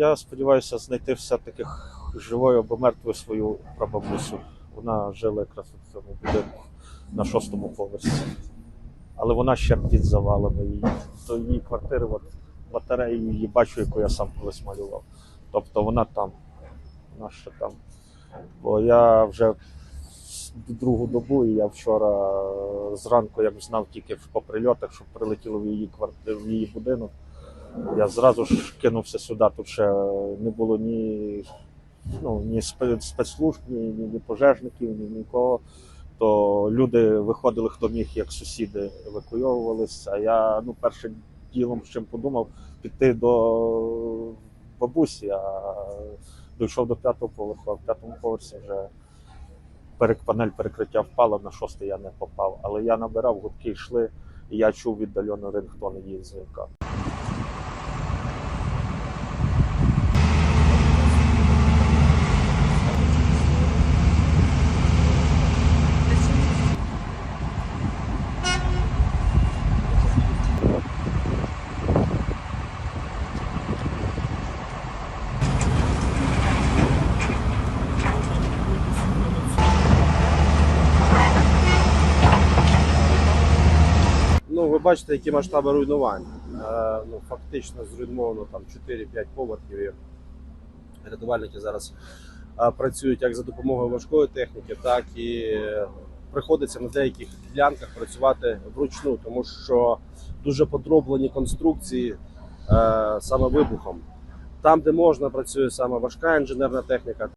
я сподіваюся знайти все-таки живою або мертвою свою прабабусю. Вона жила якраз у цьому будинку на шостому поверсі. Але вона ще під завалами. І до її квартири, от батарею її бачу, яку я сам колись малював. Тобто вона там, вона ще там. Бо я вже другу добу, і я вчора зранку, як знав тільки по прильотах, що прилетіло в її квартиру, в її будинок. Я зразу ж кинувся сюди. Тут ще не було ні, ну, ні спецслужб, ні, ні, пожежників, ні нікого. То люди виходили, хто міг, як сусіди евакуйовувалися. А я ну, першим ділом, з чим подумав, піти до бабусі, а дійшов до п'ятого поверху, а в п'ятому поверсі вже панель перекриття впала, на шостий я не попав. Але я набирав, гудки йшли, і я чув віддалено рингтон її дзвінка. Ну, ви бачите, які масштаби руйнувань. Е, ну, фактично зруйновано там 4-5 поверхів. І рятувальники зараз е, працюють як за допомогою важкої техніки, так і приходиться на деяких ділянках працювати вручну, тому що дуже подроблені конструкції е, саме вибухом. Там, де можна, працює саме важка інженерна техніка.